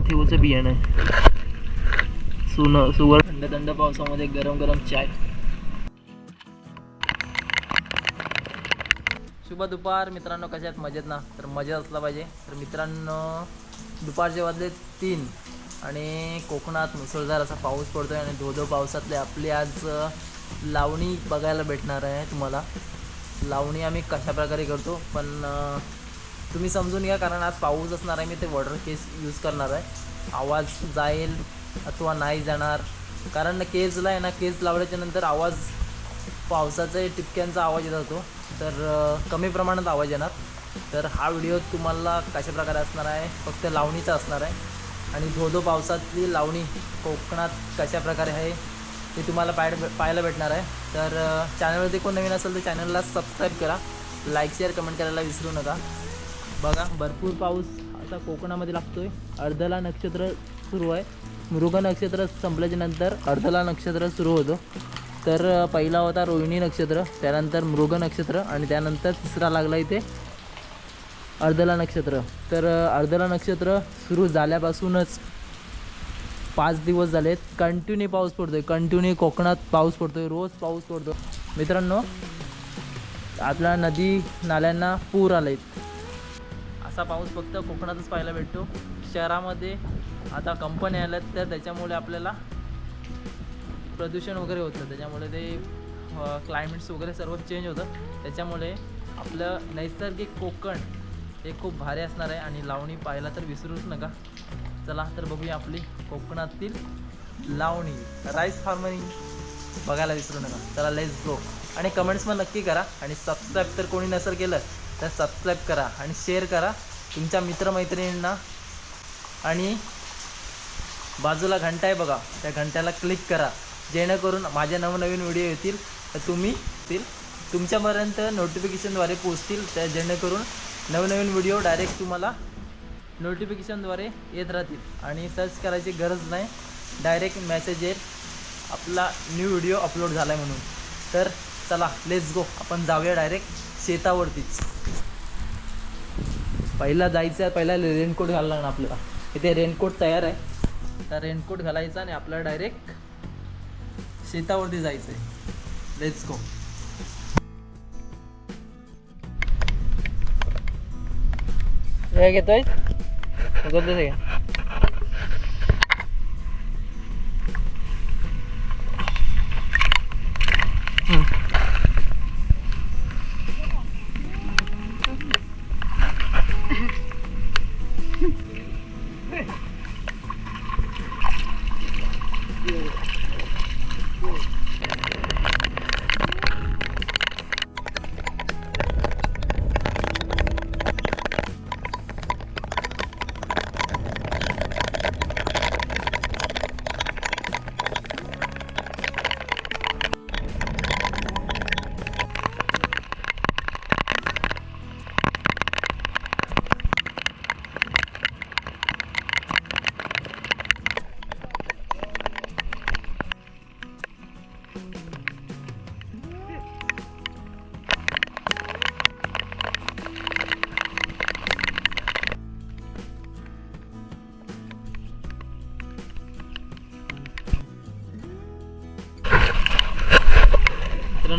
थिओचं बियाणं आहे. सुन सुवर. थंड थंड पावसामध्ये गरम गरम चाय. शुभ दुपार मित्रांनो. कशात मजेत ना? तर मजेत असला पाहिजे. तर मित्रांनो दुपारचे वाजले तीन आणि कोकणात मुसळधार असा पाऊस पडतो आहे आणि धोधो पावसातले आपली आज लावणी बघायला भेटणार आहे तुम्हाला. लावणी आम्ही कशा प्रकारे करतो? पण तुम्ही समजून घ्या कारण आज पाऊस असणार आहे मी ते वॉटर केस यूज करणार आहे. आवाज जाईल अथवा नाही जाणार. कारण केजला आहे ना केज लावल्याच्या नंतर आवाज पावसाचा टिपक्यांचा आवाज येत होतो. तर कमी प्रमाणात आवाज येणार. तर हा व्हिडिओ तुम्हाला कशा प्रकारे असणार आहे? फक्त लावणीचा असणार आहे. आणि धोधो पावसातली लावणी कोकणात कशा प्रकारे आहे ते तुम्हाला पाय पाहायला भेटणार आहे. तर चॅनलवरती कोण नवीन असेल तर चॅनलला सबस्क्राईब करा. लाईक शेअर कमेंट करायला विसरू नका. बघा भरपूर पाऊस आता कोकणामध्ये लागतोय. अर्धला नक्षत्र सुरू आहे. मृग नक्षत्र संपल्याच्या नंतर अर्धला नक्षत्र सुरू होतो. तर पहिला होता रोहिणी नक्षत्र त्यानंतर मृग नक्षत्र आणि त्यानंतर तिसरा लागला इथे अर्धला नक्षत्र. तर अर्धला नक्षत्र सुरू झाल्यापासूनच पाच दिवस झालेत. कंटिन्यू पाऊस पडतोय. कंटिन्यू कोकणात पाऊस पडतोय. रोज पाऊस पडतो मित्रांनो आपल्या नदी नाल्यांना पूर आलेत. असा पाऊस फक्त कोकणातच पाहायला भेटतो. शहरामध्ये आता कंपन्या आल्यात तर त्याच्यामुळे आपल्याला प्रदूषण वगैरे होतं. त्याच्यामुळे ते क्लायमेट्स वगैरे सर्व चेंज होतं. त्याच्यामुळे आपलं नैसर्गिक कोकण हे खूप भारी असणार आहे आणि लावणी पाहायला तर विसरूच नका. चला तर बघूया आपली कोकणातील लावणी. राईस फार्मिंग बघायला विसरू नका. चला लेस गो आणि कमेंट्स पण नक्की करा. आणि सबस्क्राईब तर कोणी नसेल केलं तर सबस्क्राईब करा आणि शेअर करा तुमच्या मित्रमैत्रिणींना. आणि बाजूला घंटा आहे बघा त्या घंट्याला क्लिक करा. जेणेकरून माझ्या नवनवीन व्हिडिओ येतील तर तुम्ही येतील तुमच्यापर्यंत नोटिफिकेशनद्वारे पोचतील त्या जेणेकरून नवनवीन व्हिडिओ डायरेक्ट तुम्हाला नोटिफिकेशनद्वारे येत राहतील. आणि सर्च करायची गरज नाही. डायरेक्ट मेसेज येईल. आपला न्यू व्हिडिओ अपलोड झाला आहे म्हणून. तर चला लेट्स गो आपण जाऊया डायरेक्ट शेतावरतीच पहिला जायचं आहे पहिला रेनकोट घालायला लागणार आपल्याला. इथे रेनकोट तयार आहे. तर रेनकोट घालायचा आणि आपल्याला डायरेक्ट शेतावरती जायचं आहे लेट्स गो हे घेतोय? Hey!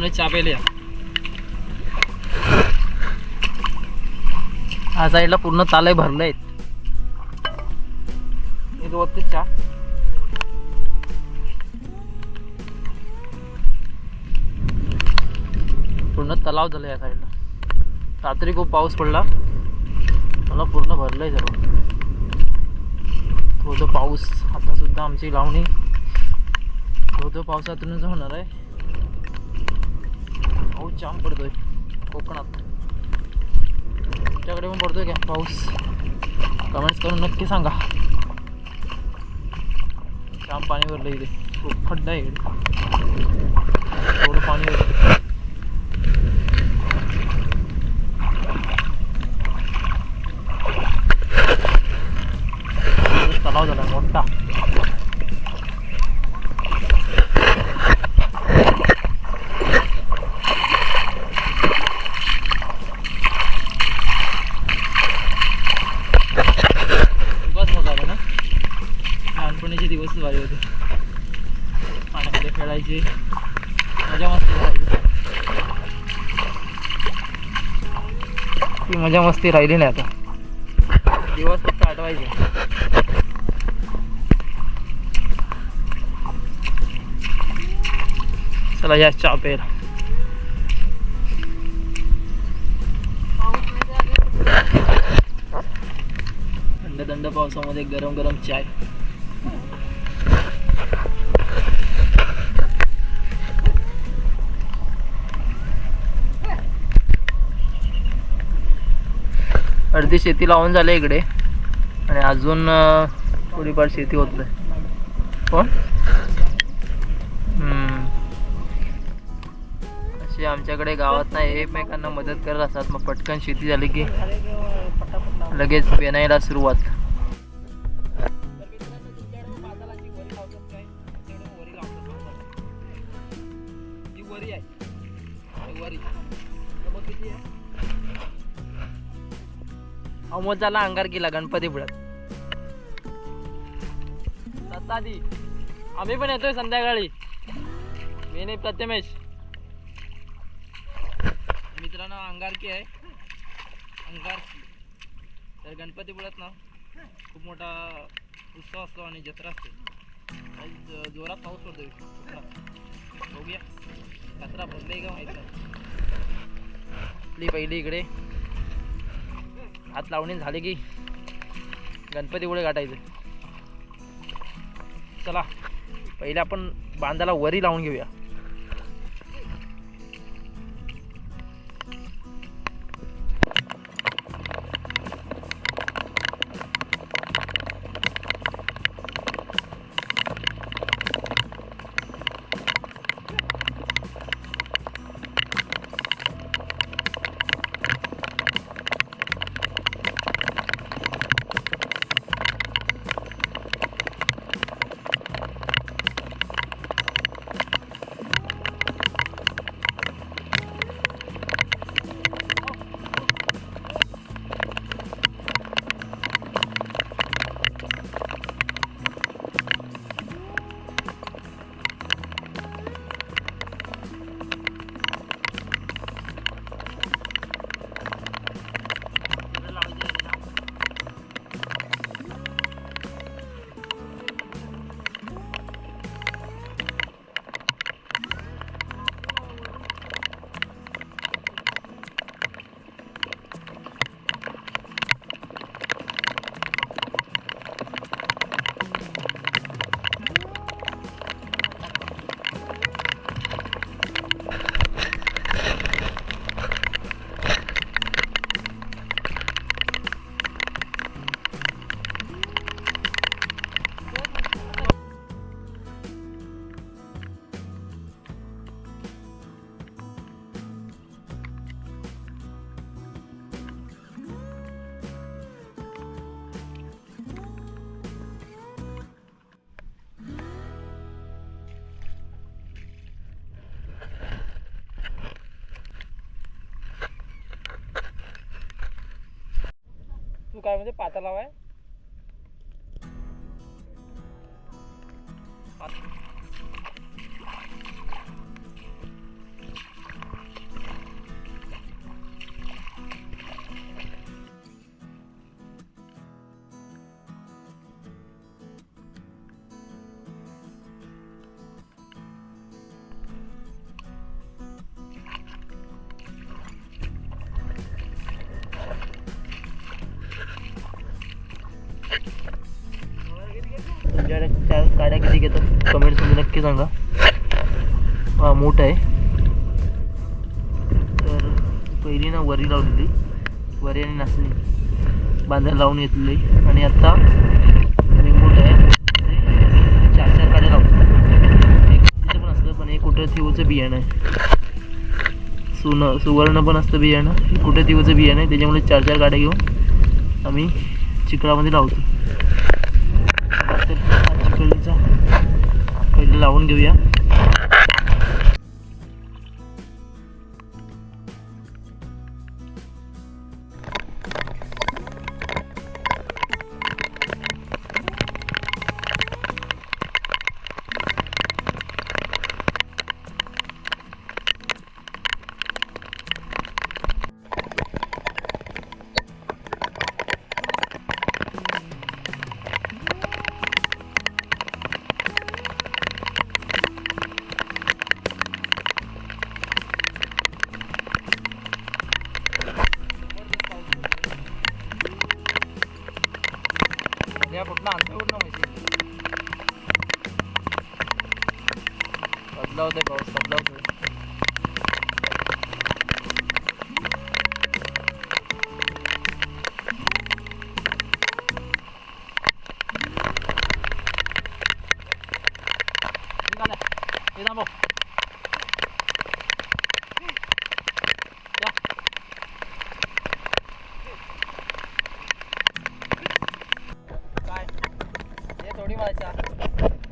उगवलं ते या हा साईडला पूर्ण तालय भरले आहेत. हे चहा पूर्ण तलाव झाला या साईडला. रात्री खूप पाऊस पडला. मला पूर्ण भरलंय सर्व तो पाऊस आता सुद्धा आमची लावणी तो पावसातूनच होणार आहे. पाऊस जाम पडतोय कोकणात तुमच्याकडे पण पडतोय का पाऊस कमेंट्स करून नक्की सांगा जाम पाणी भरलं इथे खूप खड्डा आहे इकडे थोडं पाणी भरलं तलाव झाला मोठा खूपच मोठा आहे ना ती मजा मस्ती राहिली नाही आता. दिवस फक्त आठवायचे. चला या चहा प्यायला. थंड थंड पावसामध्ये गरम गरम चाय. अर्धी शेती लावून झाली इकडे. आणि अजून थोडीफार शेती होत नाही कोण? हम्म. अशी आमच्याकडे गावात नाही एकमेकांना मदत करत असतात. मग पटकन शेती झाली की लगेच पेनायला सुरुवात. अमोल झाला अंगार केला गणपती दत्तादी आम्ही पण येतोय संध्याकाळी. मी नाही प्रथमेश. मित्रांनो अंगारकी आहे. अंगारकी. तर गणपती पुढ्यात ना खूप मोठा उत्सव असतो आणि जत्रा असते. आज ज- जोरात पाऊस पडतो कोकणात. बघूया. जत्रा भरली का माहीत नाही. आपली पहिली इकडे. हात लावणी झाले की गणपती पुढे गाठायचं. चला पहिले आपण बांधाला वरी लावून घेऊया. तू काय म्हणजे पातालाव लावाय त्या काड्या किती घेतात कमेंट्समध्ये नक्की सांगा. हा मोठा आहे. तर पहिली ना वरी लावलेली. वरी आणि नाचणी. बांधायला लावून घेतलेली. आणि आता रिमोट आहे. चार चार गाड्या लावतो एक पण असतं पण हे कुठं थिवचं बियाणं आहे. सुन सुवर्ण पण असतं बियाणं. हे कुठं थिवचं बियाणं आहे त्याच्यामुळे चार चार गाड्या घेऊन आम्ही चिखलामध्ये लावतो. तर चिखलीचा पहिले लावून घेऊया. बदलावतोय पाऊस बदलावतोय निघाला. हे काय? हे थोडी मारायचा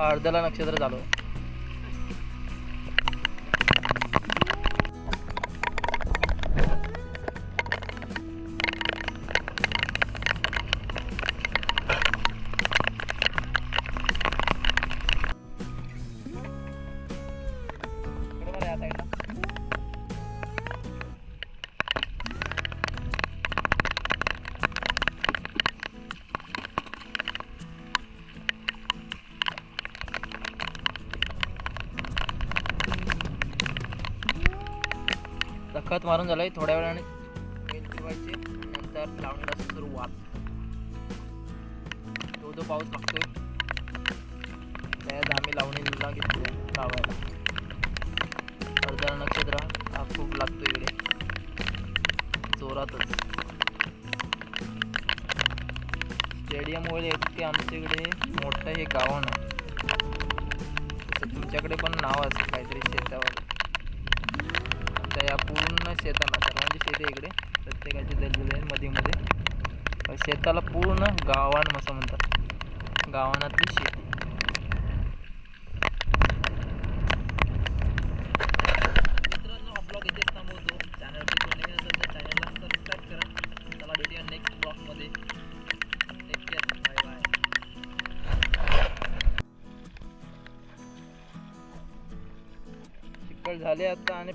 हळदला अर्ध्याला नक्षत्र झालो. खत मारून झालंय. थोड्या वेळाने वेल ठेवायचे. नंतर लावणीला सुरुवात. तो जो पाऊस लागतोय त्यात आम्ही लावणीला घेतली लावायला. अर्धा नक्षत्र हा खूप लागतो इकडे. जोरातच. स्टेडियममुळे इतके आमच्या इकडे मोठं हे गावं ना तुमच्याकडे पण नाव असेल काहीतरी शेतावर. आता या पूर्ण शेताला सर्वांची शेती इकडे. प्रत्येकाची दलदल आहे मध्ये मध्ये शेताला पूर्ण गावान असं म्हणतात. गावानातली शेती. मित्रांनो हा ब्लॉग इथेच थांबवतो. चॅनलवरती कोण असेल तर चॅनलला सबस्क्राईब करा. चला भेटूया नेक्स्ट ब्लॉगमध्ये टेक केअर बाय बाय झाले आता आणि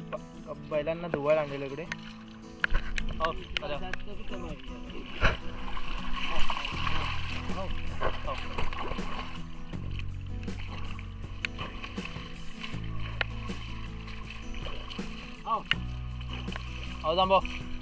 बैलांना धुवायला आणलेलं इकडे हो जांबो हो.